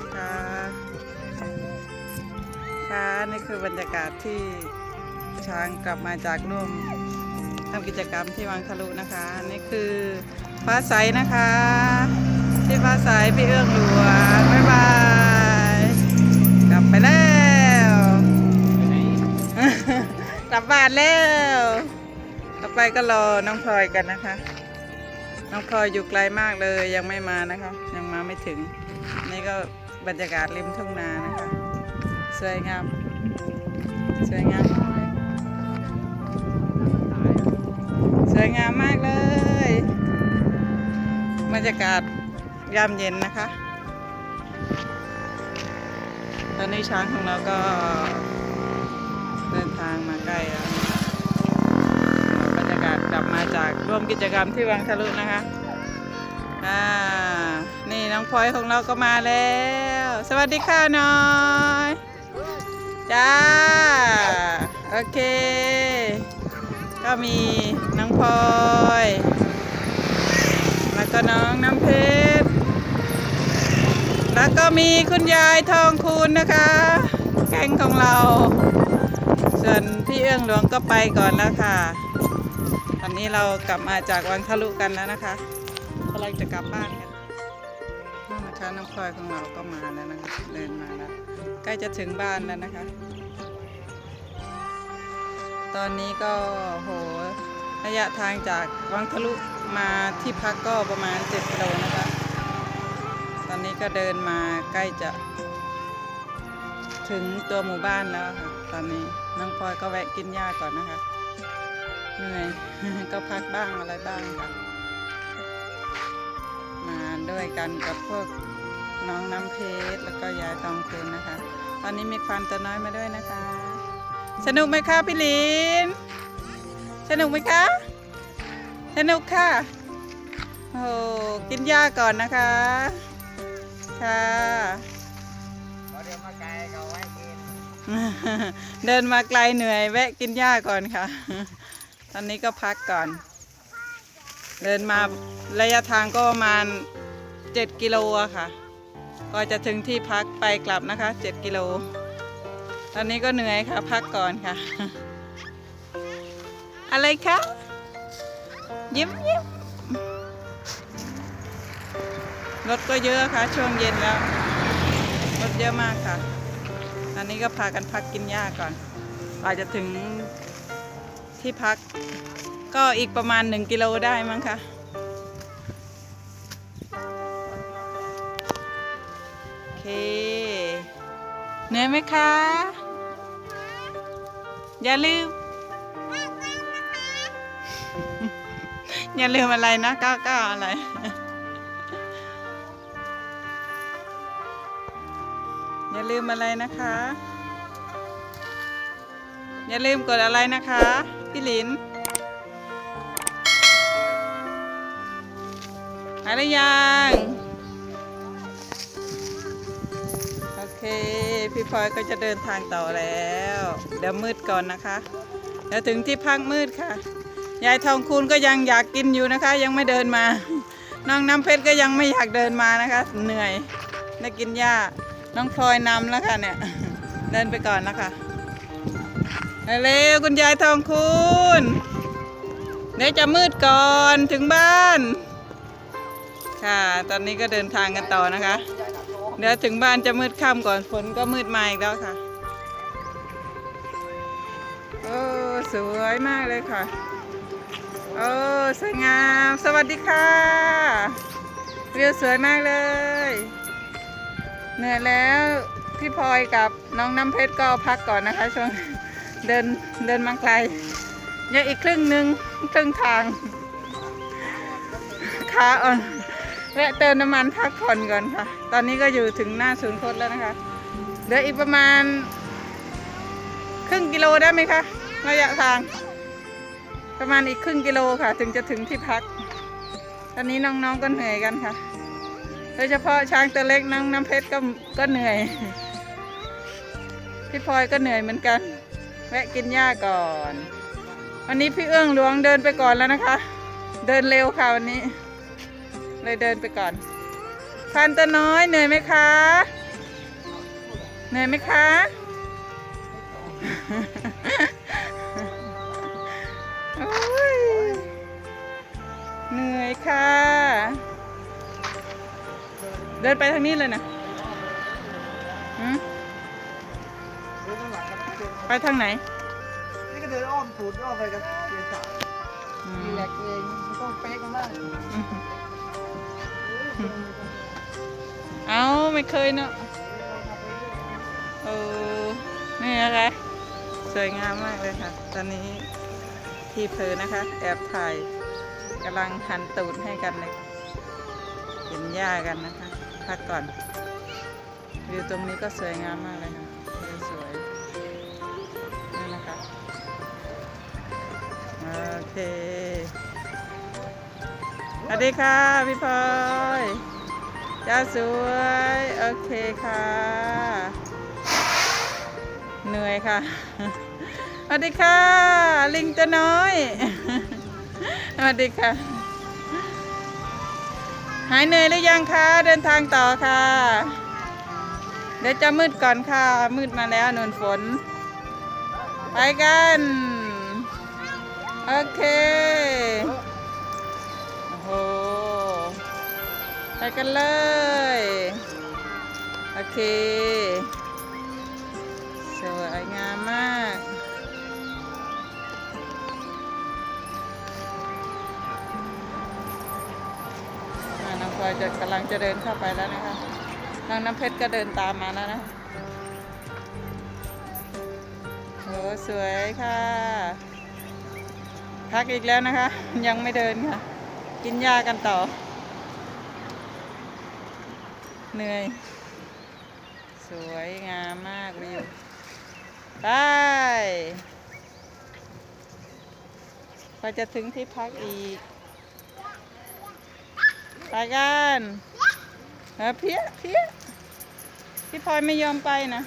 นะคะ ค่ะนี่คือบรรยากาศที่ช้างกลับมาจากร่วมทำกิจกรรมที่วังทะลุนะคะ นี่คือฟ้าใสนะคะ ที่ฟ้าใสพี่เอื้องหลวงบ๊ายบายกลับไปแล้วกลับบ้านแล้วต่อไปก็รอน้องพลอยกันนะคะ น้องพลอยอยู่ไกลมากเลยยังไม่มานะคะ ยังมาไม่ถึง นี่ก็ บรรยากาศริมทุ่งนานะคะ สวยงาม สวยงามมากเลยสวยงามมากเลย บรรยากาศยามเย็นนะคะ ตอนนี้ช้างของเราก็เดินทางมาใกล้แล้วบรรยากาศกลับมาจากร่วมกิจกรรมที่วังทะลุนะคะอ่า นี่น้องพลอยของเราก็มาแล้ว สวัสดีค่ะน้อยจ้าโอเค ก็มีน้องพลอยแล้วก็น้องน้ำเพชรแล้วก็มีคุณยายทองคูณนะคะ แก๊งของเรา ส่วนพี่เอื้องหลวงก็ไปก่อนแล้วค่ะตอนนี้เรากลับมาจากวังทะลุกันแล้วนะคะกำลังจะกลับบ้านกัน นะคะ น้องพลอยของเราก็มาแล้วนะคะเดินมาแล้วใกล้จะถึงบ้านแล้วนะคะ ตอนนี้ก็โหระยะทางจากวังทะลุมาที่พักก็ประมาณ7กิโลนะคะ ตอนนี้ก็เดินมาใกล้จะ ถึงตัวหมู่บ้านแล้วค่ะ ตอนนี้น้องพลอยก็แวะกินหญ้าก่อนนะคะ เหนื่อยก็พักบ้างอะไรบ้างค่ะ มาด้วยกันกับพวก น้องน้ำเพชรแล้วก็ยายทองคืนนะคะ ตอนนี้มีควานตัวน้อยมาด้วยนะคะ สนุกไหมคะพี่ลินสนุกไหมคะ สนุกค่ะโอ้กินหญ้าก่อนนะคะ ค่ะเดินมาไกลเอาไว้กินเดินมาไกลเหนื่อย แวะกินหญ้าก่อนค่ะ ตอนนี้ก็พักก่อน เดินมาระยะทางก็ประมาณ 7 กิโลค่ะ ก็จะถึงที่พักไปกลับนะคะ 7 กิโล ตอนนี้ก็เหนื่อยค่ะ พักก่อนค่ะ อะไรคะยิ้มยิ้มรถก็เยอะค่ะ ช่วงเย็นแล้ว รถเยอะมากค่ะอันนี้ก็พากันพักกินหญ้าก่อนกว่าจะถึงที่พักก็อีกประมาณหนึ่งกิโลได้มั้งคะ เค เหนื่อยไหมคะ อย่าลืม อย่าลืมอะไรนะก้าวก้าอะไร อย่าลืมอะไรนะคะ อย่าลืมกดอะไรนะคะ พี่ลินหายหรือยัง พี่พลอยก็จะเดินทางต่อแล้ว เดี๋ยวมืดก่อนนะคะเดี๋ยวถึงที่พักมืดค่ะ ยายทองคูณก็ยังอยากกินอยู่นะคะ ยังไม่เดินมา น้องน้ำเพชรก็ยังไม่อยากเดินมานะคะ เหนื่อยได้กินหญ้า น้องพลอยนำแล้วค่ะเนี่ย เดินไปก่อนนะคะเร็วคุณยายทองคูณเดี๋ยวจะมืดก่อนถึงบ้าน ค่ะ ตอนนี้ก็เดินทางกันต่อนะคะ เดี๋ยวถึงบ้านจะมืดค่ำก่อนฝนก็มืดมาอีกแล้วค่ะ โอ้สวยมากเลยค่ะ โอ้สวยงาม สวัสดีค่ะวิวสวยมากเลยเหนื่อยแล้วพี่พลอยกับน้องน้ำเพชรก็พักก่อนนะคะ ช่วงเดินเดินมาไกลยังอีกครึ่งหนึ่งครึ่งทางขาอ่อน แวะเติมน้ำมันพักผ่อนก่อนค่ะ ตอนนี้ก็อยู่ถึงหน้าศูนย์คตรแล้วนะคะ เหลืออีกประมาณ ครึ่งกิโลได้ไหมคะระยะทาง ประมาณอีกครึ่งกิโลค่ะ ถึงจะถึงที่พัก ตอนนี้น้องๆก็เหนื่อยกันค่ะ โดยเฉพาะช้างตัวเล็กน้องน้ำเพชรก็ก็เหนื่อย พี่พลอยก็เหนื่อยเหมือนกัน แวะกินหญ้าก่อน วันนี้พี่เอื้องหลวงเดินไปก่อนแล้วนะคะ เดินเร็วค่ะวันนี้ เลยเดินไปก่อนพันตัวน้อยเหนื่อยไหมคะ เหนื่อยไหมคะโอ้ยเหนื่อยค่ะ เดินไปทางนี้เลยนะหืมเดินข้างหลังครับเดินไปทางไหน นี่ก็เดินอ้อมสูดอ้อมไปกันเดินสายอืมีมแหลกเองไม่ต้องเป๊กกันมาก เอาไม่เคยเนอะเออนี่นะคะสวยงามมากเลยค่ะ ตอนนี้ที่เพอนะคะ แอบถ่ายกำลังหันตูดให้กันเลยเห็นหญ้ากันนะคะพักก่อนวิวตรงนี้ก็สวยงามมากเลยค่ะสวยนี่นะคะโอเค วัสดีค่ะพี่พลอยจ้าสวยโอเคค่ะ เหนื่อยค่ะสวัสดีค่ะ ลิงตัวน้อยสวัสดีค่ะ หายเหนื่อยหรือยังคะเดินทางต่อค่ะ เดี๋ยวจะมืดก่อนค่ะ มืดมาแล้วนนฝน ไปกัน โอเค ไปกันเลย โอเค สวยงามมาก น้องพลอยจะกำลังจะเดินเข้าไปแล้วนะคะน้องน้ำเพชรก็เดินตามมาแล้วนะโอ้สวยค่ะ พักอีกแล้วนะคะ ยังไม่เดินค่ะ กินยากันต่อ เหนื่อย สวยงามมากวิวไปพอจะถึงที่พักอีก ไปกันเออเพี้ยเพี้ยพี่พลอยไม่ยอมไปนะ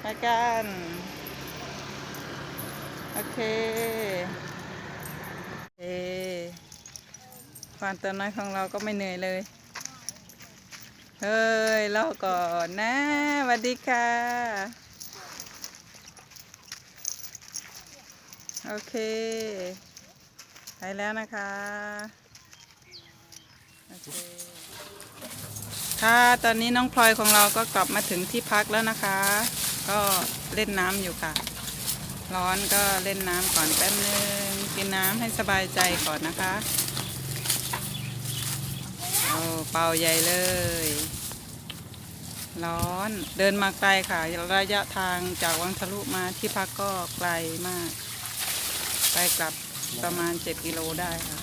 ไปกัน โอเคโอเคควานตัวน้อยของเราก็ไม่เหนื่อยเลย เฮ้ยเล่าก่อนนะสวัสดีค่ะ โอเค ไปแล้วนะคะโอเคค่ะ ตอนนี้น้องพลอยของเราก็กลับมาถึงที่พักแล้วนะคะ ก็เล่นน้ำอยู่ค่ะ ร้อนก็เล่นน้ำก่อนแป๊บนึง กินน้ำให้สบายใจก่อนนะคะ โอ้เป่าใหญ่เลย ร้อนเดินมาไกลค่ะ ระยะทางจากวังทะลุมาที่พักก็ไกลมาก ไปกลับประมาณ7กิโลได้ค่ะ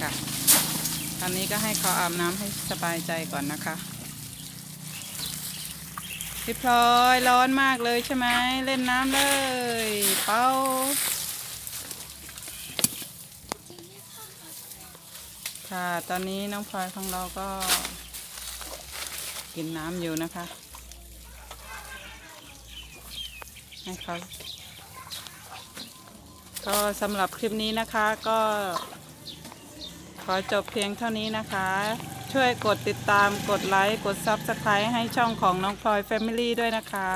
ค่ะตอนนี้ก็ให้เขาอาบน้ำให้สบายใจก่อนนะคะพี่พลอยร้อนมากเลยใช่ไหมเล่นน้ำเลย เป้า ค่ะ ตอนนี้น้องพลอยของเราก็กินน้ำอยู่นะคะ ให้เขาก็สำหรับคลิปนี้นะคะก็ ขอจบเพียงเท่านี้นะคะ ช่วยกดติดตามกดไลค์ กด Subscribe ให้ช่องของน้องพลอย Family ด้วยนะคะ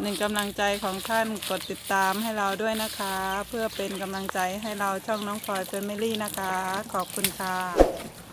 หนึ่งกำลังใจของท่านกดติดตามให้เราด้วยนะคะ เพื่อเป็นกำลังใจให้เราช่องน้องพลอยเฟมิลี่นะคะ ขอบคุณค่ะ